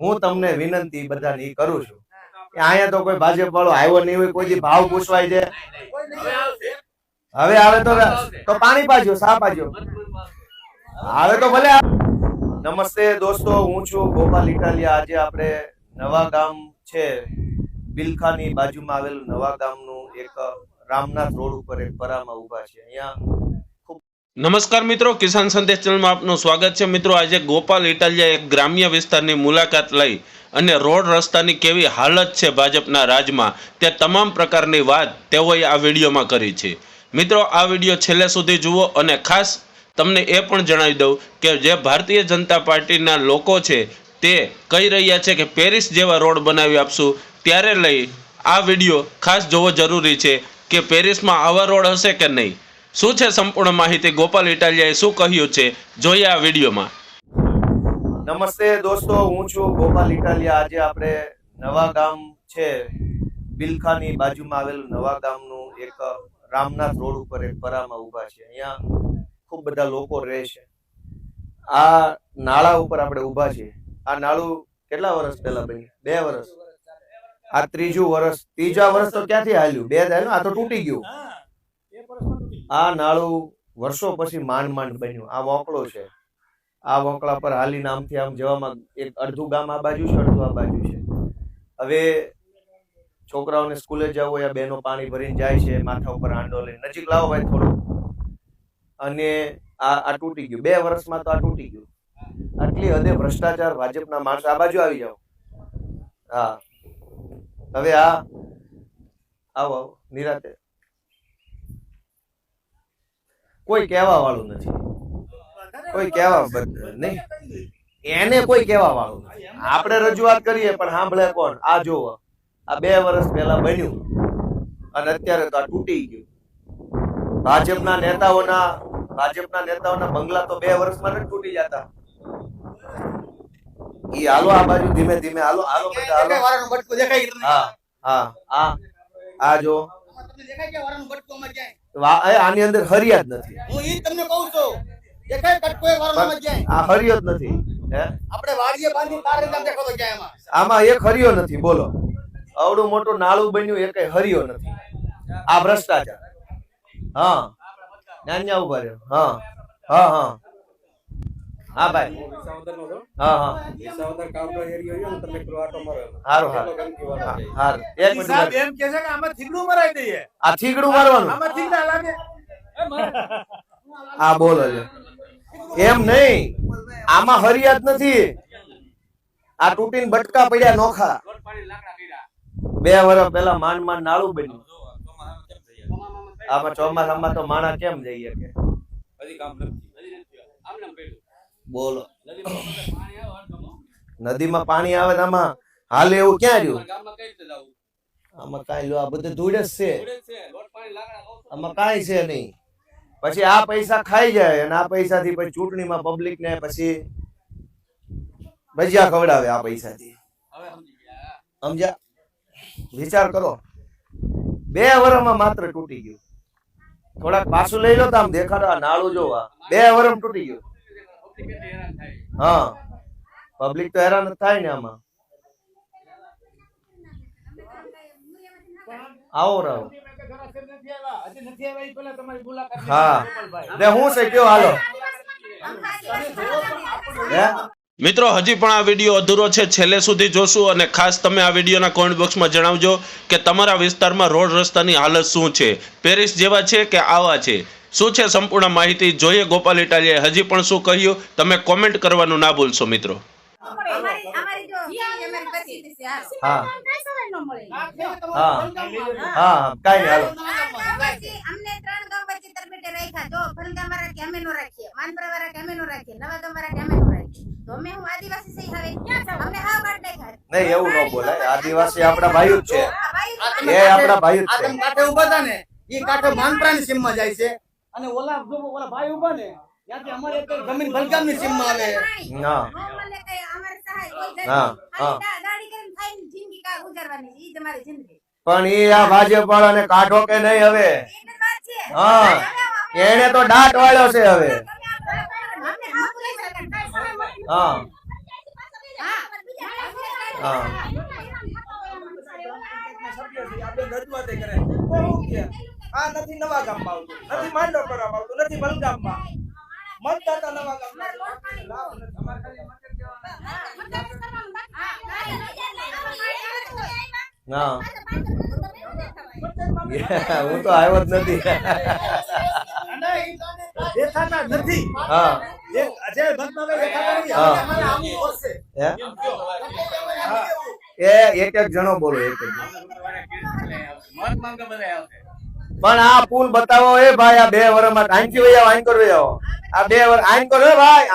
હું તમને વિનંતી બધાની કરું છું. કે અહીંયા તો કોઈ ભાજપ વાળો આવ્યો નહીં હોય કોઈ ભાવ પૂછવાય છે? હવે આવે તો તો પાણી પાજો સા પાજો. આવે તો ભલે નમસ્તે દોસ્તો હું છું ગોપાલ ઇટાલિયા. આજે આપણે નવા ગામ છે બિલખાની બાજુમાં આવેલું નવા ગામનું એક રામનાથ રોડ ઉપર એક પરામાં ઊભા છે અહીંયા નમસ્કાર મિત્રો, કિસાન સંદેશ ચેનલમાં આપનું સ્વાગત છે. મિત્રો, આજે ગોપાલ ઇટાલિયા એક ગ્રામ્ય વિસ્તારની મુલાકાત લઈ અને રોડ રસ્તાની કેવી હાલત છે ભાજપના રાજમાં તે તમામ પ્રકારની વાત તેઓએ આ વિડીયોમાં કરી છે. મિત્રો, આ વીડિયો છેલ્લે સુધી જુઓ અને ખાસ તમને એ પણ જણાવી દઉં કે જે ભારતીય જનતા પાર્ટીના લોકો છે તે કહી રહ્યા છે કે પેરિસ જેવા રોડ બનાવી આપશું. ત્યારે લઈ આ વીડિયો ખાસ જોવો જરૂરી છે કે પેરિસમાં આવા રોડ હશે કે નહીં? શું છે સંપૂર્ણ માહિતી? ગોપાલ ઇટાલિયાએ શું કહ્યું છે? જોઈએ આ વિડીયોમાં. નમસ્તે દોસ્તો, હું છું ગોપાલ ઇટાલિયા. આજે આપણે નવા ગામ છે, બિલખાની બાજુમાં આવેલું નવા ગામનું એક રામનાથ રોડ ઉપર એક પરામાં ઊભા છે. અહીંયા ખૂબ બધા લોકો રહે છે. આ નાળા ઉપર આપણે ઊભા છે આ નાળું કેટલા વર્ષ પહેલા બન્યું? બે વર્ષ. આ ત્રીજું વર્ષ. ત્રીજા વર્ષ તો ક્યાંથી હાલ્યું? બે હાલ્યું આ તો તૂટી ગયું. આ નાળું વર્ષો પછી માંડ માંડ બન્યું. આ વોકળો છે. આ વોકળા પર હાલીને આમથી આમ જવામાં એક અડધું ગામ આ બાજુ છે, અડધું આ બાજુ છે. હવે છોકરાઓને સ્કૂલે જવું હોય, આ પાણી ભરીને જાય છે, માથા ઉપર આંડો લઈને. નજીક લાવો ભાઈ થોડું. અને આ આ તૂટી ગયું. બે વર્ષમાં તો આ તૂટી ગયું. આટલી હદે ભ્રષ્ટાચાર ભાજપના માણસ આ બાજુ આવી જાઓ. હા. હવે આ આવો. નિરાતે કોઈ કહેવા વાળું નથી. કોઈ કહેવા નહીં. એને કોઈ કહેવા વાળું નથી. આપણે રજૂઆત કરીએ પણ સાંભળે કોણ? આ જો આ બે વર્ષ પહેલા બન્યું. અને અત્યારે તો આ તૂટી ગયું. ભાજપના નેતાઓના ભાજપના નેતાઓના બંગલા તો બે વર્ષમાં નથી તૂટી જતા. ઈ હાલો આ બાજુ ધીમે ધીમે હાલો હાલો બધા હાલો. વારાનું બટકો દેખાય હા હા. આ આ જો તમને દેખાય કે વારાનું બટકો માં જાય? એ આની અંદર હરિયા જ નથી. હું ઈ તમને કહું છું. દેખાય કટકો એ વારાનું જાય? આ હરિયો જ નથી હે? આપણે વાડીએ બાંધી તારે જ આમ જાય એમાં આમાં એક હરિયો નથી બોલો. અવડું મોટું નાળું બન્યું એ કઈ હરિયો નથી. આ ભ્રષ્ટાચાર. હા. નાન્યા ઊભા રહ્યો. હા. હા હા. હા ભાઈ. હા હા. હારું હારું હા, હારું. એક મિનિટ સાહેબ ઊભા રહ્યો. એમ કે છે કે આમાં થીગડું મરાઈ દઈએ. આ થીગડું મારવાનું. આમાં થીગડા લાગે. આ બોલો એમ નહીં. આમાં હરિયાત નથી. આ તૂટીને બટકા પડ્યા નોખા. બે વર્ષ પેલા માંડ માંડ નાળું બન્યું. આમાં ચોમાસામાં તો માણા કેમ જઈએ કે બોલો. નદીમાં પાણી આવે આમાં હાલે એવું ક્યાં રહ્યું? આમાં કાંઈ લો આ બધું ધૂળ છે. આમાં કાંઈ છે નહીં. પછી આ પૈસા ખાઈ જાય અને આ પૈસાથી પછી ચૂંટણીમાં પબ્લિક ને પછી ભજીયા ખવડાવે આ પૈસાથી. સમજ્યા? વિચાર કરો. બે વર્ષમાં માત્ર તૂટી ગયું. થોડાક પાછું લઈ લો તો આમ દેખાડો, આ નાળું જોવા. બે વરમ તૂટી ગયું. હા. પબ્લિક તો હેરાન થાય ને આમાં. આવો રાવ. હજી નથી આવ્યા ઈ પહેલા તમારી મુલાકાત હા. હું છે? કયો હાલો. મિત્રો હજી પણ આ વીડિયો અધૂરો છે. છેલ્લે સુધી જોશું અને ખાસ તમે આ વિડીયોના કોમેન્ટ બોક્સમાં જણાવજો કે તમારા વિસ્તારમાં રોડ રસ્તાની હાલત શું છે? પેરિસ જેવા છે કે આવા છે? શું છે સંપૂર્ણ માહિતી? જોઈએ ગોપાલ ઇટાલિયાએ હજી પણ શું કહ્યું? તમે કોમેન્ટ કરવાનું ના ભૂલશો મિત્રો. અમારી અમારી જો અમારી પરિસ્થિતિ છે હા કાંઈ હાલો. રાખ્યા જો નો રાખીએ માનપરા વાળા નો રાખીએ નવા ગામ વાળા નો રાખીએ તો આદિવાસી સહી હવે અમને હાવ કાઢ નાખ્યા નહીં એવું ન બોલાય. આદિવાસી આપણા ભાઈઓ જ છે. ભાઈ એ આપણા ભાઈઓ જ છે. તમે કાંઠે ઊભા હતા ને. ઈ કાંઠો માનપરાની સીમમાં જાય છે. અને ઓલા ઓલા ભાઈ ઊભા ને ત્યાંથી અમારે એક જમીન ભલકામની. સીમમાં આવે પણ એ આ ભાજપ વાળાને કાઢો કે નહીં હવે? હા. એને તો દાટ વાળ્યો છે હવે. હા. હા. આ નથી નવા ગામમાં આવતું. નથી માંડો કરવામાં આવતું નથી મલગામમાં મતદાતા નવા ગામમાં ના હું તો આવ્યો જ નથી. દેખાતા નથી. હા. જે એ એક એક જણો બોલો એક એક મત માંગે બધા આવશે. પણ આ પુલ બતાવો, એ ભાઈ, આ બે વર્ષમાં આઈનથી વૈયા આઈન કરો આ બે વર આઈન કરો ભાઈ.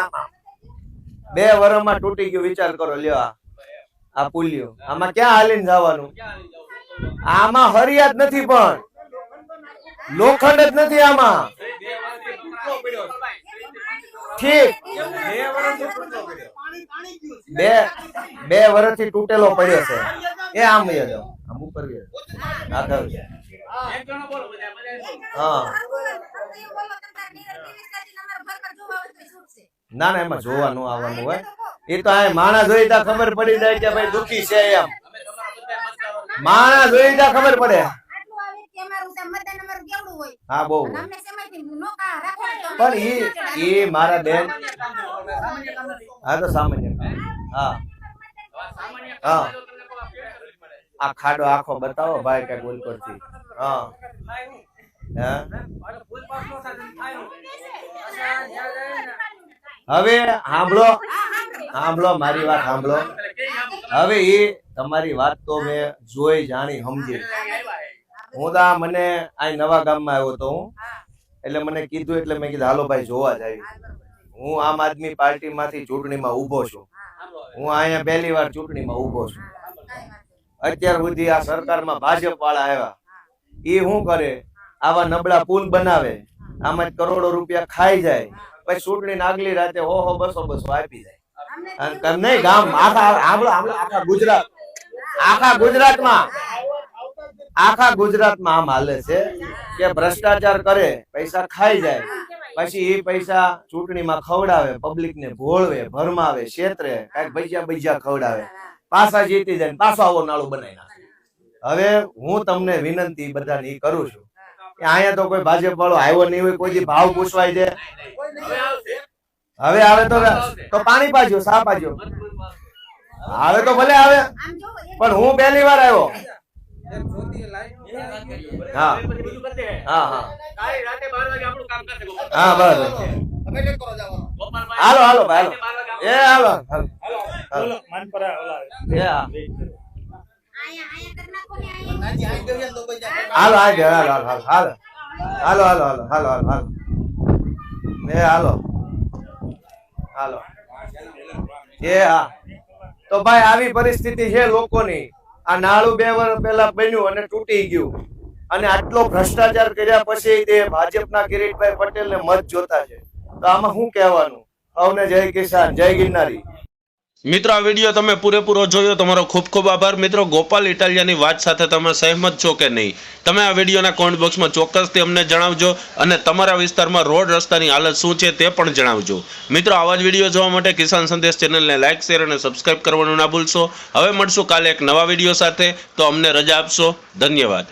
બે વર્ષમાં તૂટી ગયું, વિચાર કરો, લ્યો આ. પુલિયો. આમાં ક્યાં હાલીને જવાનું? આમાં હરિયાત નથી પણ. લોખંડ જ નથી આમાં. ઠીક. બે. બે વર્ષથી તૂટેલો પડ્યો છે. એ આમ જાઓ આમ ઉપર આગળ હા. ના ના એમાં જોવાનું આવવાનું હોય. એ તો આ માણા જોઈ ખબર પડી જાય કે ભાઈ દુખી છે એમ. માણા જોઈ ત્યાં ખબર પડે. હા બહુ. પણ એ એ મારા બેન હા તો સામાન્ય હા. હા. આ ખાડો આખો બતાવો ભાઈ કઈ બોલ પરથી હા. હવે સાંભળો સાંભળો મારી વાત સાંભળો હવે એ તમારી વાત તો મેં જોઈ, જાણી, સમજી. હું તો મને આ નવા ગામમાં આવ્યો તો હું. એટલે મને કીધું, એટલે મેં કીધું, હાલો ભાઈ, જોવા જાય હું આમ આદમી પાર્ટી માંથી ચૂંટણીમાં ઊભો છું. હું અહીંયા પહેલી વાર ચૂંટણીમાં ઊભો છું. અત્યાર સુધી આ સરકારમાં ભાજપ વાળા આવ્યા. એ શું કરે? આવા નબળા પુલ બનાવે. આમાં કરોડો રૂપિયા ખાઈ જાય. પછી ચૂંટણી આગલી રાતે હો બસો બસો આપી જાય. નહીં, ગામ આખા ગુજરાત, આખા આખા ગુજરાતમાં આમ હાલે છે કે ભ્રષ્ટાચાર કરે, પૈસા ખાઈ જાય. પછી એ પૈસા ચૂંટણીમાં ખવડાવે પબ્લિક ને ભોળવે, ભરમાવે, છેતરે, કંઈક ભજીયા ભજીયા ખવડાવે. પાછા જીતી જાય પાછો આવો નાળું બનાવી નાખે. હવે હું તમને વિનંતી બધાની કરું છું કે અહીંયા તો કોઈ ભાજપ વાળો આવ્યો નહીં હોય કોઈ ભાવ પૂછવાય છે? હવે આવે તો તો પાણી પાજો સા પાજો. આવે તો ભલે આવે પણ હું પહેલી વાર આવ્યો. હા. હા હા. હા બસ હાલો હાલો ભાઈ હાલો. એ હાલો હાલો. હાલો. હાલો હાલો હાલો હાલો હાલો. હાલો હાલો હાલો હાલો હાલો હાલો. એ, હાલો. હાલો. એ, હા. તો ભાઈ, આવી પરિસ્થિતિ છે લોકોની. આ નાળું બે વર્ષ પહેલા બન્યું અને તૂટી ગયું. અને આટલો ભ્રષ્ટાચાર કર્યા પછી ભાજપના કિરીટભાઈ પટેલને મત જોતા છે. તો આમાં શું કહેવાનું? અવને જય કિસાન, જય ગિરનારી. મિત્રો, આ વીડિયો તમે પૂરેપૂરો જોયો, તમારો ખૂબ ખૂબ આભાર. મિત્રો, ગોપાલ ઇટાલિયાની વાત સાથે તમે સહેમત છો કે નહીં? તમે આ વિડીયોના કોમેન્ટ બોક્સમાં ચોક્કસથી અમને જણાવજો અને તમારા વિસ્તારમાં રોડ રસ્તાની હાલત શું છે તે પણ જણાવજો. મિત્રો, આવા જ વીડિયો જોવા માટે કિસાન સંદેશ ચેનલને લાઇક શેર અને સબસ્ક્રાઇબ કરવાનું ના ભૂલશો. હવે મળશું કાલે એક નવા વીડિયો સાથે. તો અમને રજા આપશો. ધન્યવાદ.